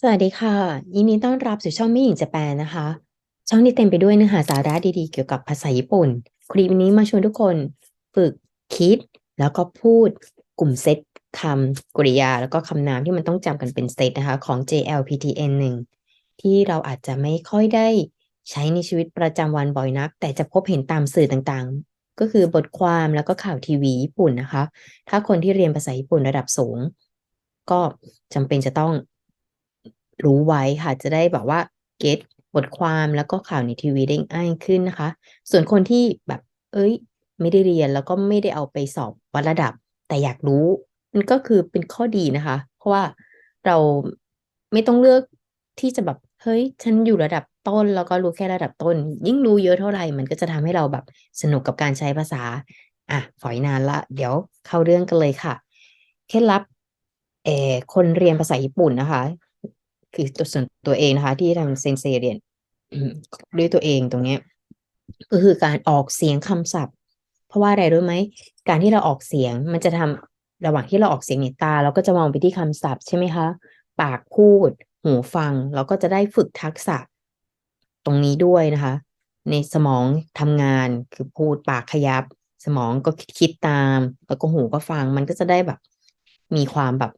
สวัสดีค่ะ ยินดีต้อนรับสู่ช่องไม่หญิงจะแปลนะคะ ช่องที่เต็มไปด้วยเนื้อหาสาระดีๆ เกี่ยวกับภาษาญี่ปุ่น คลิปนี้มาชวนทุกคนฝึกคิด แล้วก็พูดกลุ่มเซตคำกริยา แล้วก็คำนามที่มันต้องจำกันเป็นเซตนะคะ ของ JLPTN 1 ที่เราอาจจะไม่ค่อยได้ใช้ในชีวิตประจำวันบ่อยนัก แต่จะพบเห็นตามสื่อต่างๆ ก็คือบทความแล้วก็ข่าวทีวีญี่ปุ่นนะคะ ถ้าคนที่เรียนภาษาญี่ปุ่นระดับสูง ก็จำเป็นจะต้อง รู้ไว้ค่ะ จะได้แบบว่าเก็ตบทความแล้วก็ข่าวในทีวีได้ง่ายขึ้นนะคะ ส่วนคนที่แบบ เอ้ย ไม่ได้เรียนแล้วก็ไม่ได้เอาไปสอบวัดระดับ แต่อยากรู้ มันก็คือเป็นข้อดีนะคะ เพราะว่าเราไม่ต้องเลือกที่จะแบบเฮ้ย ฉันอยู่ระดับต้นแล้วก็รู้แค่ระดับต้น ยิ่งรู้เยอะเท่าไหร่ มันก็จะทำให้เราแบบสนุกกับการใช้ภาษา อะ ฝอยนานละ เดี๋ยวเข้าเรื่องกันเลยค่ะ เคล็ดลับเอ่อคนเรียนภาษาญี่ปุ่นนะคะ คือตัวส่วนตัวเองนะคะ ที่ทางเซนเซเรียนด้วยตัวเองตรงเนี้ยก็คือการออกเสียงคำศัพท์ เพราะว่าอะไรรู้ไหม การที่เราออกเสียงมันจะทำระหว่างที่เราออกเสียงเนี่ยตา เราก็จะมองไปที่คำศัพท์ใช่ไหมคะ ปากพูด หูฟัง เราก็จะได้ฝึกทักษะ ตรงนี้ด้วยนะคะ ในสมองทำงานคือพูดปากขยับ สมองก็คิดตาม แล้วก็หูก็ฟัง มันก็จะได้แบบ มีความแบบ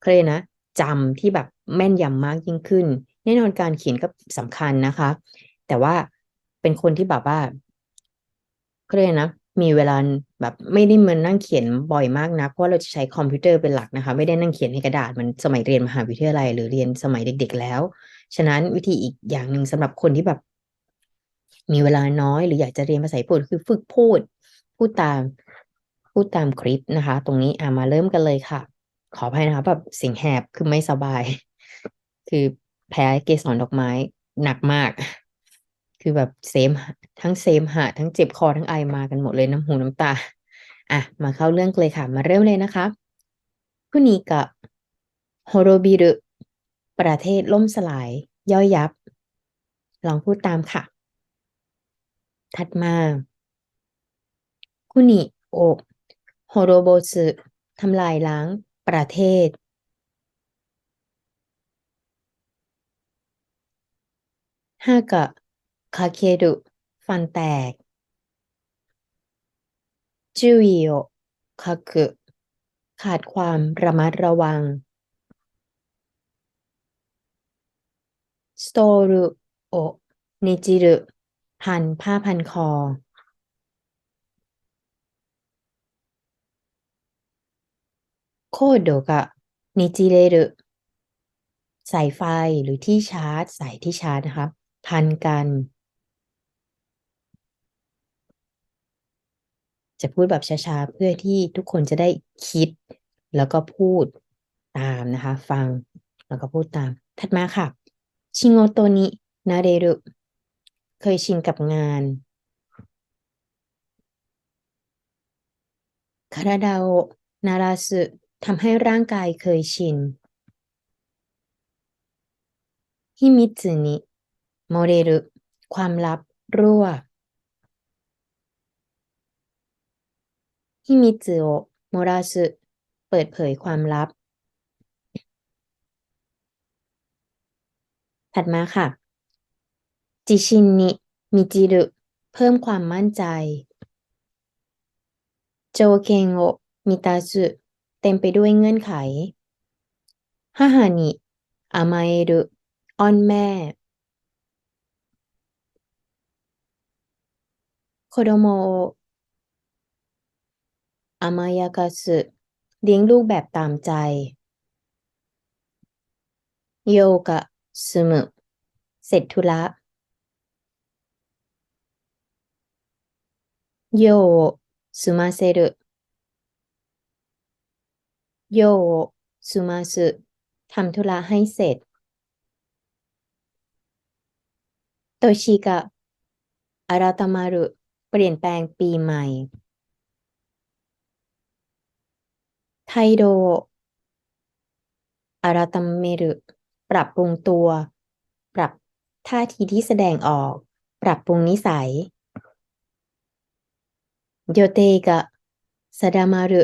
เขาเรียนะ จำที่แบบแม่นยำมากยิ่งขึ้น แน่นอนการเขียนก็สำคัญนะคะ แต่ว่าเป็นคนที่แบบว่าเขาเรียกนะมีเวลาแบบไม่ได้มานั่งเขียนบ่อยมากนักเพราะเราจะใช้คอมพิวเตอร์เป็นหลักนะคะ ไม่ได้นั่งเขียนในกระดาษมือนสมัยเรียนมหาวิทยาลัย หรือเรียนสมัยเด็ก ๆ แล้ว ฉะนั้นวิธีอีกอย่างหนึ่งสำหรับคนที่แบบ มีเวลาน้อยหรืออยากจะเรียนภาษาญี่ปุ่นคือฝึกพูด พูดตาม พูดตามคลิปนะคะ ตรงนี้อ่ามาเริ่มกันเลยค่ะ ขออภัยนะคะแบบเสียงแหบคือไม่สบาย คือแพ้เกสรดอกไม้หนักมาก คือแบบเสมทั้งเสมหะทั้งเจ็บคอทั้งไอมากันหมดเลยน้ำหูน้ำตาอะมาเข้าเรื่องเลยค่ะ มาเริ่มเลยนะคะคุนิกะโฮโรบิรุประเทศล่มสลาย ย่อยยับ ลองพูดตามค่ะ ถัดมาคุนิโอโฮโรโบสึทำลายล้าง ประเทศฮากะคาเครุฟันแตกจูอิโอคากุขาดความระมัดระวัง สโตรุโอะนิจิรุ พันผ้าพันคอ โคโดกะนิจิเรรุสายไฟหรือที่ชาร์จ สายที่ชาร์จนะคะ พันกัน จะพูดแบบช้าๆ เพื่อที่ทุกคนจะได้คิด แล้วก็พูดตามนะคะ ฟังแล้วก็พูดตาม ถัดมาค่ะ ชิโงโตนินาเรรุเคยชินกับงานคาราดาโอนาราสึ ทำให้ร่างกายเคยชินฮิมิสึนิโมเรรุความลับรั่วฮิมิสึโอโมราสึเปิดเผยความลับ ถัดมาค่ะ จิชินนิมิจิรุเพิ่มความมั่นใจ โจเคนโอมิตาสึ เต็มไปด้วยเงื่อนไขฮาฮานิอามาเอรุอ้อนแม่โคโดโมอามายากาสึเลี้ยงลูกแบบตามใจ โยกะซึมุเสร็จธุระโยโอะซึมาเซรุ โยซึมาสึทำธุระให้เสร็จ โตชิกะอาราตามารุเปลี่ยนแปลงปีใหม่ ไทโดอาราตาเมรุปรับปรุงตัว ปรับท่าทีที่แสดงออก ปรับปรุงนิสัยโยเตกะซาดามารุ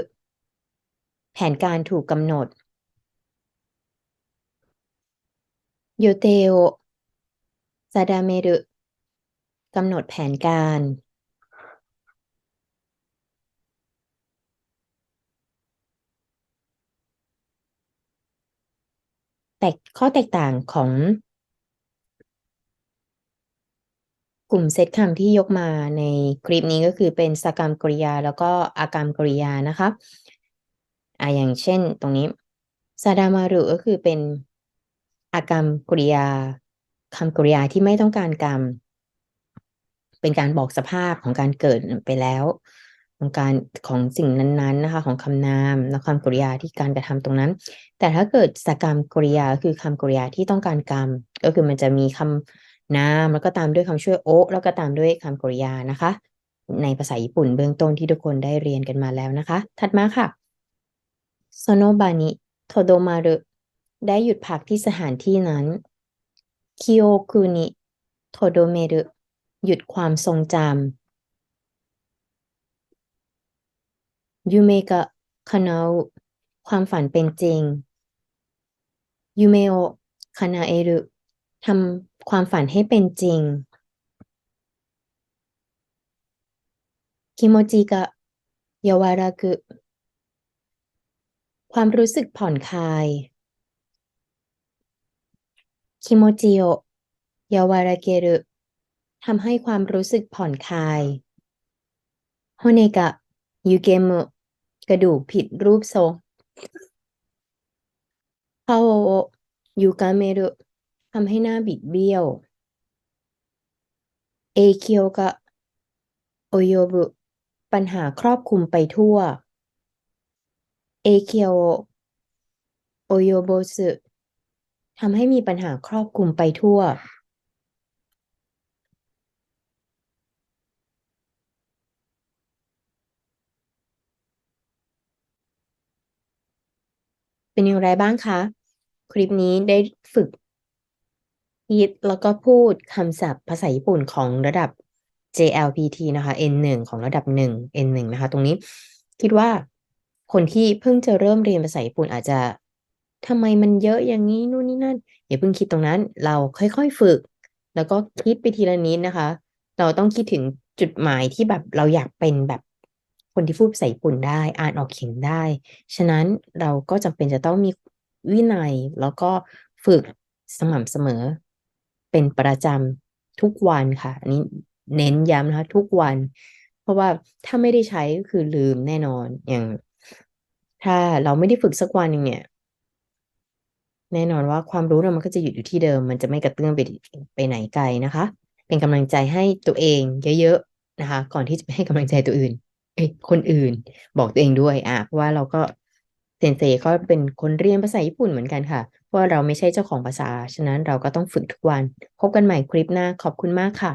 แผนการถูกกำหนดโยเตโอซาดาเมรุกำหนดแผนการแตกข้อแตกต่างของ กลุ่มเซตคำที่ยกมาในคลิปนี้ก็คือเป็นสกรรมกริยาแล้วก็อากรรมกริยานะคะ อ่าอย่างเช่นตรงนี้ซาดามารุก็คือเป็นอากรรมกริยาคำกริยาที่ไม่ต้องการกรรม เป็นการบอกสภาพของการเกิดไปแล้วของการของสิ่งนั้นๆนะคะ ของคำนามและคำกริยาที่การกระทำตรงนั้น แต่ถ้าเกิดสกรรมกริยาคือคำกริยาที่ต้องการกรรม ก็คือมันจะมีคำนามแล้วก็ตามด้วยคำช่วยโอแล้วก็ตามด้วยคำกริยานะคะ ในภาษาญี่ปุ่นเบื้องต้นที่ทุกคนได้เรียนกันมาแล้วนะคะ ถัดมาค่ะ โซโนบานิโทโดมารุได้หยุดพักที่สถานที่นั้นคิโอคุนิโทโดเมรุหยุดความทรงจำยูเมกะคานาความฝันเป็นจริงยูเมโอคานาเอรุทำความฝันให้เป็นจริงคิโมจิกะยาวารากุ ความรู้สึกผ่อนคลายคิโมจิโอยาวาราเกรุทำให้ความรู้สึกผ่อนคลายโฮเนกะยูเกมุกระดูกผิดรูปทรงคาโอโอยูกาเมรุทำให้หน้าบิดเบี้ยว เอเคียวกะโอโยบุ ปัญหาครอบคลุมไปทั่ว เอเคียวโอโยโบสึทำให้มีปัญหาครอบคลุมไปทั่ว เป็นอย่างไรบ้างคะ คลิปนี้ได้ฝึกคิดแล้วก็พูดคำศัพท์ภาษาญี่ปุ่นของระดับ JLPT นะคะ N1 ของระดับ 1 N1 นะคะ ตรงนี้คิดว่า คนที่เพิ่งจะเริ่มเรียนภาษาญี่ปุ่นอาจจะทำไมมันเยอะอย่างนี้นู่นนี่นั่นอย่าเพิ่งคิดตรงนั้น เราค่อยๆฝึก แล้วก็คิดไปทีละนิดนะคะ เราต้องคิดถึงจุดหมายที่แบบเราอยากเป็นแบบคนที่พูดภาษาญี่ปุ่นได้ อ่านออกเขียนได้ ฉะนั้นเราก็จำเป็นจะต้องมีวินัย แล้วก็ฝึกสม่ำเสมอ เป็นประจำทุกวันค่ะ อันนี้เน้นย้ำนะคะ ทุกวัน เพราะว่าถ้าไม่ได้ใช้ก็คือลืมแน่นอนอย่าง ถ้าเราไม่ได้ฝึกสักวันหนึ่งเนี่ย แน่นอนว่าความรู้เรามันก็จะหยุดอยู่ที่เดิม มันจะไม่กระเตื้องไปไปไหนไกลนะคะ เป็นกำลังใจให้ตัวเองเยอะๆนะคะ ก่อนที่จะไปให้กำลังใจตัวอื่นเอ้ยคนอื่น บอกตัวเองด้วยอะเพราะว่าเราก็เซนเซเขาเป็นคนเรียนภาษาญี่ปุ่นเหมือนกันค่ะ เพราะว่าเราไม่ใช่เจ้าของภาษา ฉะนั้นเราก็ต้องฝึกทุกวัน พบกันใหม่คลิปหน้าขอบคุณมากค่ะ